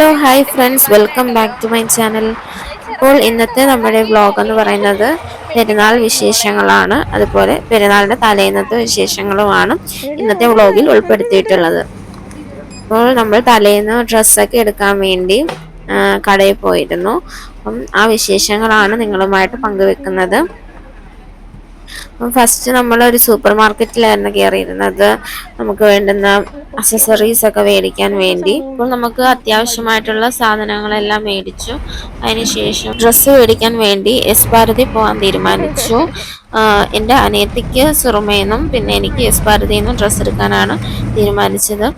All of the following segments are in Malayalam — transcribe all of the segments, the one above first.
Hello hi friends. Welcome back to my channel. അപ്പോൾ ഇന്നത്തെ നമ്മുടെ വ്ലോഗ് എന്ന് പറയുന്നത് പെരുന്നാൾ വിശേഷങ്ങളാണ്. അതുപോലെ പെരുന്നാളിന്റെ തലേന്നത്തെ വിശേഷങ്ങളുമാണ് ഇന്നത്തെ വ്ളോഗിൽ ഉൾപ്പെടുത്തിയിട്ടുള്ളത്. അപ്പോൾ നമ്മൾ തലേന്ന് ഡ്രസ്സൊക്കെ എടുക്കാൻ വേണ്ടി കടയിൽ പോയിരുന്നു. അപ്പം ആ വിശേഷങ്ങളാണ് നിങ്ങളുമായിട്ട് പങ്കുവെക്കുന്നത്. ഫസ്റ്റ് നമ്മൾ ഒരു സൂപ്പർ മാർക്കറ്റിലായിരുന്നു കയറിയിരുന്നത് നമുക്ക് വേണ്ടുന്ന അക്സസറീസ് ഒക്കെ മേടിക്കാൻ വേണ്ടി. അപ്പോൾ നമുക്ക് അത്യാവശ്യമായിട്ടുള്ള സാധനങ്ങളെല്ലാം മേടിച്ചു. അതിനുശേഷം ഡ്രസ്സ് മേടിക്കാൻ വേണ്ടി എസ് ഭാരതി പോകാൻ തീരുമാനിച്ചു എന്റെ അനിയത്തിക്ക് സുറുമയെന്നും പിന്നെ എനിക്ക് എസ് ഭാരതിയിൽ നിന്നും ഡ്രസ്സ് എടുക്കാനാണ് തീരുമാനിച്ചത്.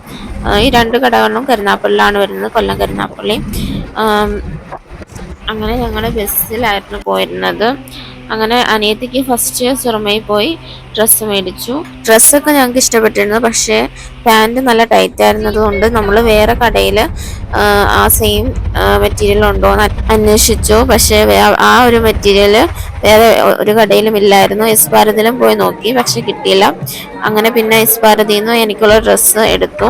ഈ രണ്ട് കടകളിലും കരുനാപ്പള്ളിലാണ് വരുന്നത് കൊല്ലം കരുനാപ്പള്ളി. അങ്ങനെ ഞങ്ങൾ ബസ്സിലായിരുന്നു പോയിരുന്നത്. അങ്ങനെ അനിയത്തിക്ക് ഫസ്റ്റ് സുറമയിൽ പോയി ഡ്രസ്സ് മേടിച്ചു. ഡ്രസ്സൊക്കെ ഞങ്ങൾക്ക് ഇഷ്ടപ്പെട്ടിരുന്നു. പക്ഷേ പാന്റ് നല്ല ടൈറ്റ് ആയിരുന്നതുകൊണ്ട് നമ്മൾ വേറെ കടയിൽ ആ സെയിം മെറ്റീരിയൽ ഉണ്ടോ എന്ന് അന്വേഷിച്ചു. പക്ഷേ ആ ഒരു മെറ്റീരിയൽ വേറെ ഒരു കടയിലും ഇല്ലായിരുന്നു. എസ് ഭാരതിലും പോയി നോക്കി. പക്ഷെ കിട്ടിയില്ല. അങ്ങനെ പിന്നെ എസ് ഭാരതിയിൽ നിന്ന് എനിക്കുള്ള ഡ്രസ്സ് എടുത്തു.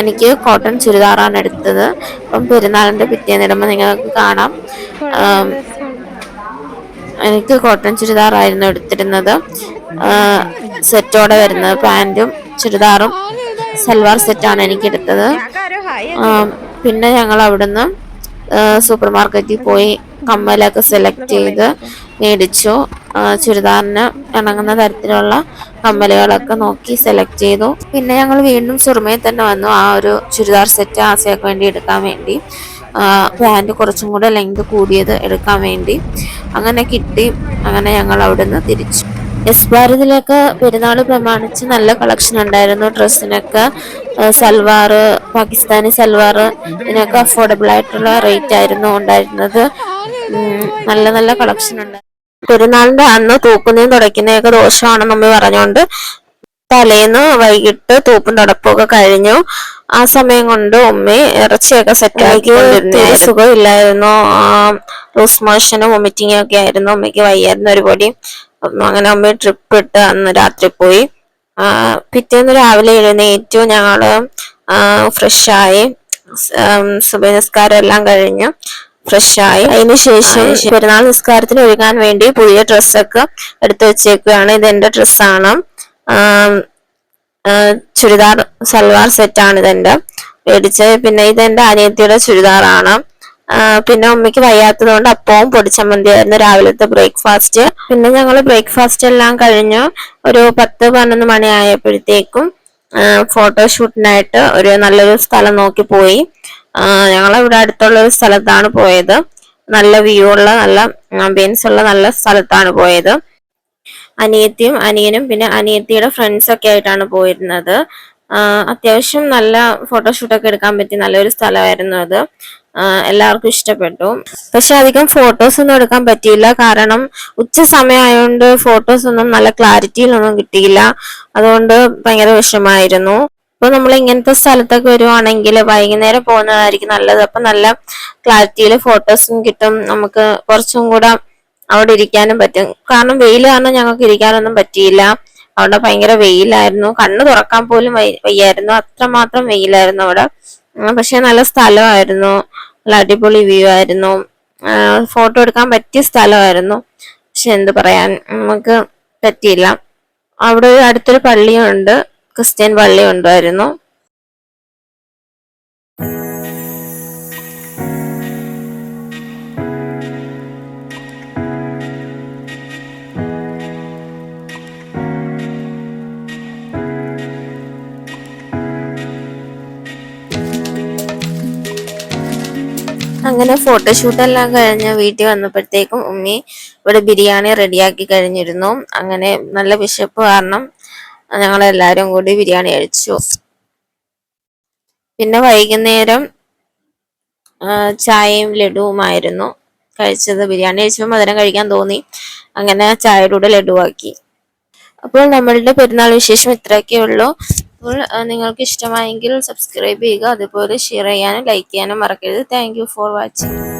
എനിക്ക് കോട്ടൺ ചുരിദാറാണ് എടുത്തത്. അപ്പം പെരുന്നാളിന്റെ പിറ്റേന്നിടുമ്പോൾ നിങ്ങൾക്ക് കാണാം. എനിക്ക് കോട്ടൺ ചുരിദാറായിരുന്നു എടുത്തിരുന്നത്. സെറ്റോടെ വരുന്നത് പാന്റും ചുരിദാറും സൽവാർ സെറ്റാണ് എനിക്ക് എടുത്തത്. പിന്നെ ഞങ്ങൾ അവിടുന്ന് സൂപ്പർ മാർക്കറ്റിൽ പോയി കമ്മലൊക്കെ സെലക്ട് ചെയ്ത് മേടിച്ചു. ചുരിദാറിന് ഇണങ്ങുന്ന തരത്തിലുള്ള കമ്മലുകളൊക്കെ നോക്കി സെലക്ട് ചെയ്തു. പിന്നെ ഞങ്ങൾ വീണ്ടും സുറുമയിൽ തന്നെ വന്നു. ആ ഒരു ചുരിദാർ സെറ്റ് ആസയൊക്കെ വേണ്ടി എടുക്കാൻ വേണ്ടി. പാന്റ് കുറച്ചും കൂടെ ലെങ്ത് കൂടിയത് എടുക്കാൻ വേണ്ടി. അങ്ങനെ കിട്ടി. അങ്ങനെ ഞങ്ങൾ അവിടുന്ന് തിരിച്ചു. എസ് ഭാരതിലൊക്കെ പെരുന്നാൾ പ്രമാണിച്ച് നല്ല കളക്ഷൻ ഉണ്ടായിരുന്നു. ഡ്രസ്സിനൊക്കെ സൽവാർ പാകിസ്ഥാനി സൽവാർ ഇതിനൊക്കെ അഫോർഡബിൾ ആയിട്ടുള്ള റേറ്റ് ആയിരുന്നു ഉണ്ടായിരുന്നത്. നല്ല നല്ല കളക്ഷൻ ഉണ്ട്. പെരുന്നാളിന്റെ അന്ന് തൂക്കുന്നതും തുടയ്ക്കുന്നതൊക്കെ ദോഷമാണെന്ന് നമ്മൾ പറഞ്ഞുകൊണ്ട് തലേന്ന് വൈകിട്ട് തൂപ്പും തുടപ്പും ഒക്കെ കഴിഞ്ഞു. ആ സമയം കൊണ്ട് ഉമ്മ ഇറച്ചിയൊക്കെ സെറ്റ് ആക്കി സുഖമില്ലായിരുന്നു. ലൂസ് മോഷനും വൊമിറ്റിംഗ് ഒക്കെ ആയിരുന്നു. ഉമ്മയ്ക്ക് വയ്യായിരുന്നു ഒരു പൊടി അങ്ങനെ ഉമ്മ ട്രിപ്പ് ഇട്ട് അന്ന് രാത്രി പോയി. പിറ്റേന്ന് രാവിലെ എഴുന്നേറ്റു. ഞങ്ങൾ ഫ്രഷായി സുബനസ്കാരം എല്ലാം കഴിഞ്ഞു. ഫ്രഷായി അതിനുശേഷം പെരുന്നാൾ നിസ്കാരത്തിന് ഒരുങ്ങാൻ വേണ്ടി പുതിയ ഡ്രസ്സൊക്കെ എടുത്തു വെച്ചേക്കുകയാണ് ഇത് എന്റെ ഡ്രസ്സാണ് ചുരിദാർ സൽവാർ സെറ്റാണ് ഇതെന്റെ മേടിച്ചത്. പിന്നെ ഇതെന്റെ അനിയത്തിയുടെ ചുരിദാറാണ്. പിന്നെ ഉമ്മയ്ക്ക് വയ്യാത്തതുകൊണ്ട് അപ്പവും പൊടിച്ചമ്മന്തിയായിരുന്നു രാവിലത്തെ ബ്രേക്ക്ഫാസ്റ്റ് പിന്നെ ഞങ്ങൾ ബ്രേക്ക്ഫാസ്റ്റ് എല്ലാം കഴിഞ്ഞു. ഒരു പത്ത് പതിനൊന്ന് മണി ആയപ്പോഴത്തേക്കും ഫോട്ടോഷൂട്ടിനായിട്ട് ഒരു നല്ലൊരു സ്ഥലം നോക്കി പോയി. ഞങ്ങൾ ഇവിടെ അടുത്തുള്ള ഒരു സ്ഥലത്താണ് പോയത്. നല്ല വ്യൂ ഉള്ള നല്ല ആംബിയൻസ് ഉള്ള നല്ല സ്ഥലത്താണ് പോയത്. അനിയത്തിയും അനിയനും പിന്നെ അനിയത്തിയുടെ ഫ്രണ്ട്സൊക്കെ ആയിട്ടാണ് പോയിരുന്നത്. അത്യാവശ്യം നല്ല ഫോട്ടോഷൂട്ടൊക്കെ എടുക്കാൻ പറ്റിയ നല്ലൊരു സ്ഥലമായിരുന്നു അത്. എല്ലാവർക്കും ഇഷ്ടപ്പെട്ടു. പക്ഷെ അധികം ഫോട്ടോസ് ഒന്നും എടുക്കാൻ പറ്റിയില്ല. കാരണം ഉച്ച സമയമായതുകൊണ്ട് ഫോട്ടോസ് ഒന്നും നല്ല ക്ലാരിറ്റിയിലൊന്നും കിട്ടിയില്ല. അതുകൊണ്ട് ഭയങ്കര വിഷമായിരുന്നു ഇപ്പൊ നമ്മൾ ഇങ്ങനത്തെ സ്ഥലത്തൊക്കെ വരുവാണെങ്കിൽ വൈകുന്നേരം പോകുന്നതായിരിക്കും നല്ലത്. അപ്പൊ നല്ല ക്ലാരിറ്റിയിൽ ഫോട്ടോസും കിട്ടും. നമുക്ക് കുറച്ചും കൂടെ അവിടെ ഇരിക്കാനും പറ്റും. കാരണം വെയിൽ കാരണം ഞങ്ങൾക്ക് ഇരിക്കാനൊന്നും പറ്റിയില്ല. അവിടെ ഭയങ്കര വെയിലായിരുന്നു. കണ്ണ് തുറക്കാൻ പോലും വയ്യായിരുന്നു. അത്രമാത്രം വെയിലായിരുന്നു അവിടെ. പക്ഷെ നല്ല സ്ഥലമായിരുന്നു. നല്ല അടിപൊളി വ്യൂ ആയിരുന്നു. ഫോട്ടോ എടുക്കാൻ പറ്റിയ സ്ഥലമായിരുന്നു. പക്ഷെ എന്ത് പറയാൻ നമുക്ക് പറ്റിയില്ല. അവിടെ അടുത്തൊരു പള്ളിയുണ്ട്. ക്രിസ്ത്യൻ പള്ളി ഉണ്ടായിരുന്നു അങ്ങനെ ഫോട്ടോഷൂട്ട് എല്ലാം കഴിഞ്ഞ് വീട്ടിൽ വന്നപ്പോഴത്തേക്കും ഉമ്മി ഇവിടെ ബിരിയാണി റെഡിയാക്കി കഴിഞ്ഞിരുന്നു. അങ്ങനെ നല്ല വിശപ്പ് കാരണം ഞങ്ങൾ എല്ലാവരും കൂടി ബിരിയാണി കഴിച്ചു. പിന്നെ വൈകുന്നേരം ചായയും ലഡുവുമായിരുന്നു. കഴിച്ചത് ബിരിയാണി കഴിച്ചപ്പോൾ മധുരം കഴിക്കാൻ തോന്നി. അങ്ങനെ ചായയുടെ കൂടെ ലഡുവാക്കി. അപ്പോൾ നമ്മളുടെ പെരുന്നാൾ വിശേഷം ഇത്രയൊക്കെ ഉള്ളൂ. അപ്പോൾ നിങ്ങൾക്ക് ഇഷ്ടമായെങ്കിൽ സബ്സ്ക്രൈബ് ചെയ്യുക അതുപോലെ ഷെയർ ചെയ്യാനും ലൈക്ക് ചെയ്യാനും മറക്കരുത്. Thank for watching